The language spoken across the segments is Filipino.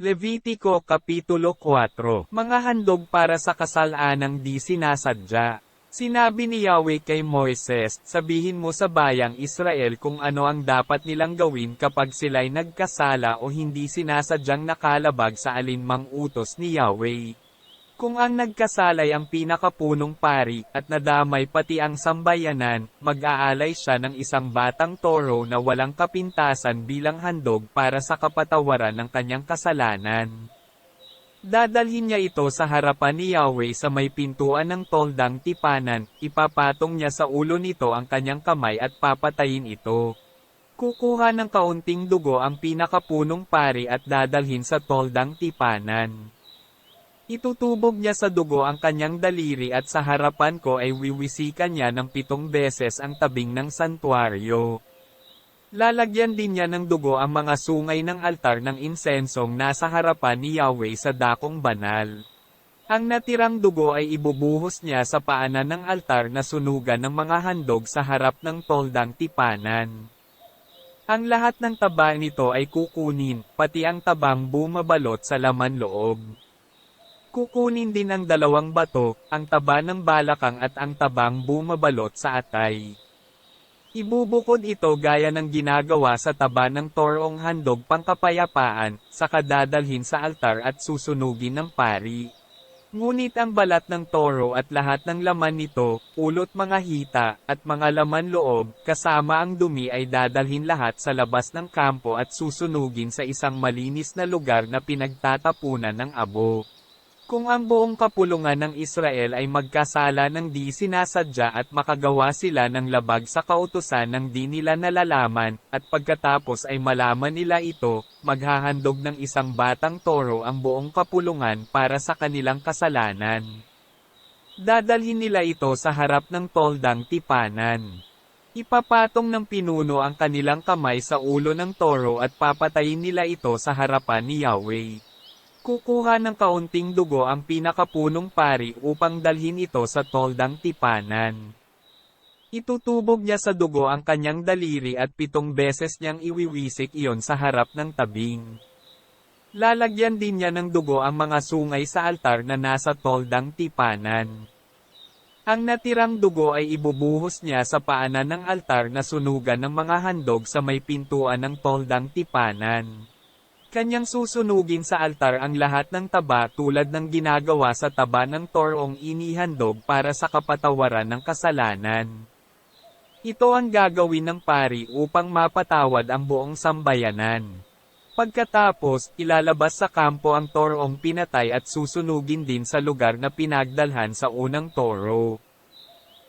Levitico Kapitulo 4 Mga handog para sa kasalanang di sinasadya. Sinabi ni Yahweh kay Moises, sabihin mo sa bayang Israel kung ano ang dapat nilang gawin kapag sila'y nagkasala o hindi sinasadyang nakalabag sa alinmang utos ni Yahweh. Kung ang nagkasalay ang pinakapunong pari at nadamay pati ang sambayanan, mag-aalay siya ng isang batang toro na walang kapintasan bilang handog para sa kapatawaran ng kanyang kasalanan. Dadalhin niya ito sa harapan ni Yahweh sa may pintuan ng toldang tipanan, ipapatong niya sa ulo nito ang kanyang kamay at papatayin ito. Kukuha ng kaunting dugo ang pinakapunong pari at dadalhin sa toldang tipanan. Itutubog niya sa dugo ang kanyang daliri at sa harapan ko ay wiwisikan niya ng pitong beses ang tabing ng santuaryo. Lalagyan din niya ng dugo ang mga sungay ng altar ng insensong nasa harapan ni Yahweh sa dakong banal. Ang natirang dugo ay ibubuhos niya sa paanan ng altar na sunugan ng mga handog sa harap ng toldang tipanan. Ang lahat ng taba nito ay kukunin, pati ang tabang bumabalot sa laman loob. Kukunin din ang dalawang bato, ang taba ng balakang at ang tabang bumabalot sa atay. Ibubukod ito gaya ng ginagawa sa taba ng torong handog pangkapayapaan, sa kadadalhin sa altar at susunugin ng pari. Ngunit ang balat ng toro at lahat ng laman nito, ulot mga hita, at mga laman loob, kasama ang dumi ay dadalhin lahat sa labas ng kampo at susunugin sa isang malinis na lugar na pinagtatapunan ng abo. Kung ang buong kapulungan ng Israel ay magkasala ng di sinasadya at makagawa sila ng labag sa kautusan ng di nila nalalaman, at pagkatapos ay malaman nila ito, maghahandog ng isang batang toro ang buong kapulungan para sa kanilang kasalanan. Dadalhin nila ito sa harap ng toldang tipanan. Ipapatong ng pinuno ang kanilang kamay sa ulo ng toro at papatayin nila ito sa harapan ni Yahweh. Kukuha ng kaunting dugo ang pinakapunong pari upang dalhin ito sa toldang tipanan. Itutubog niya sa dugo ang kanyang daliri at pitong beses niyang iwiwisik iyon sa harap ng tabing. Lalagyan din niya ng dugo ang mga sungay sa altar na nasa toldang tipanan. Ang natirang dugo ay ibubuhos niya sa paanan ng altar na sunugan ng mga handog sa may pintuan ng toldang tipanan. Kanyang susunugin sa altar ang lahat ng taba tulad ng ginagawa sa taba ng torong inihandog para sa kapatawaran ng kasalanan. Ito ang gagawin ng pari upang mapatawad ang buong sambayanan. Pagkatapos, ilalabas sa kampo ang torong pinatay at susunugin din sa lugar na pinagdalhan sa unang toro.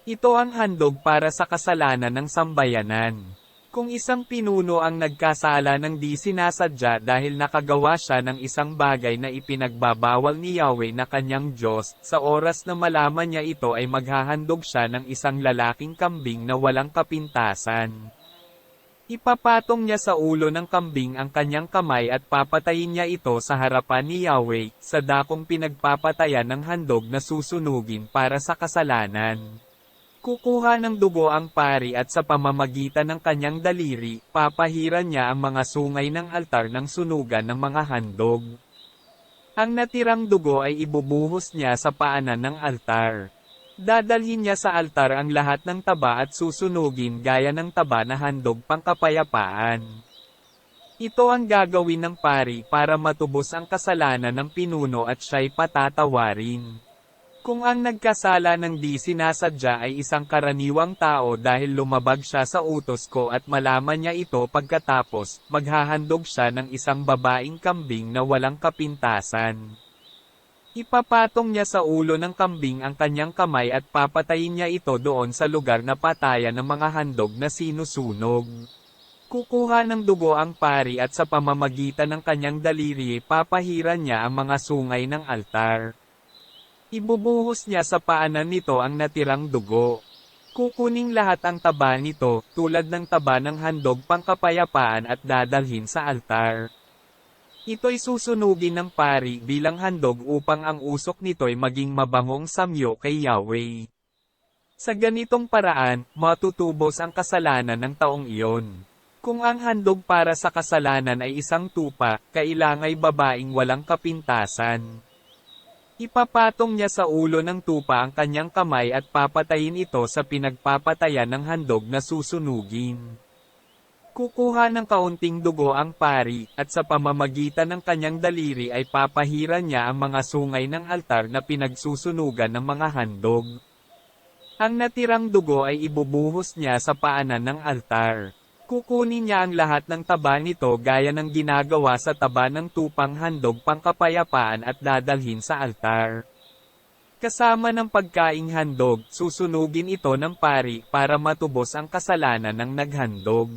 Ito ang handog para sa kasalanan ng sambayanan. Kung isang pinuno ang nagkasala ng di sinasadya dahil nakagawa siya ng isang bagay na ipinagbabawal ni Yahweh na kanyang Diyos, sa oras na malaman niya ito ay maghahandog siya ng isang lalaking kambing na walang kapintasan. Ipapatong niya sa ulo ng kambing ang kanyang kamay at papatayin niya ito sa harapan ni Yahweh, sa dakong pinagpapatayan ng handog na susunugin para sa kasalanan. Kukuha ng dugo ang pari at sa pamamagitan ng kanyang daliri, papahiran niya ang mga sungay ng altar ng sunugan ng mga handog. Ang natirang dugo ay ibubuhos niya sa paanan ng altar. Dadalhin niya sa altar ang lahat ng taba at susunugin gaya ng taba na handog pangkapayapaan. Ito ang gagawin ng pari para matubos ang kasalanan ng pinuno at siya'y patatawarin. Kung ang nagkasala ng di sinasadya ay isang karaniwang tao dahil lumabag siya sa utos ko at malaman niya ito pagkatapos, maghahandog siya ng isang babaeng kambing na walang kapintasan. Ipapatong niya sa ulo ng kambing ang kanyang kamay at papatayin niya ito doon sa lugar na patayan ng mga handog na sinusunog. Kukuha ng dugo ang pari at sa pamamagitan ng kanyang daliri papahiran niya ang mga sungay ng altar. Ibubuhos niya sa paanan nito ang natirang dugo. Kukuning lahat ang taba nito, tulad ng taba ng handog pangkapayapaan at dadalhin sa altar. Ito'y susunugin ng pari bilang handog upang ang usok nito'y maging mabangong samyo kay Yahweh. Sa ganitong paraan, matutubos ang kasalanan ng taong iyon. Kung ang handog para sa kasalanan ay isang tupa, kailangay babaeng walang kapintasan. Ipapatong niya sa ulo ng tupa ang kanyang kamay at papatayin ito sa pinagpapatayan ng handog na susunugin. Kukuha ng kaunting dugo ang pari, at sa pamamagitan ng kanyang daliri ay papahiran niya ang mga sungay ng altar na pinagsusunugan ng mga handog. Ang natirang dugo ay ibubuhos niya sa paanan ng altar. Kukunin niya ang lahat ng taba nito gaya ng ginagawa sa taba ng tupang handog pangkapayapaan at dadalhin sa altar. Kasama ng pagkaing handog, susunugin ito ng pari para matubos ang kasalanan ng naghandog.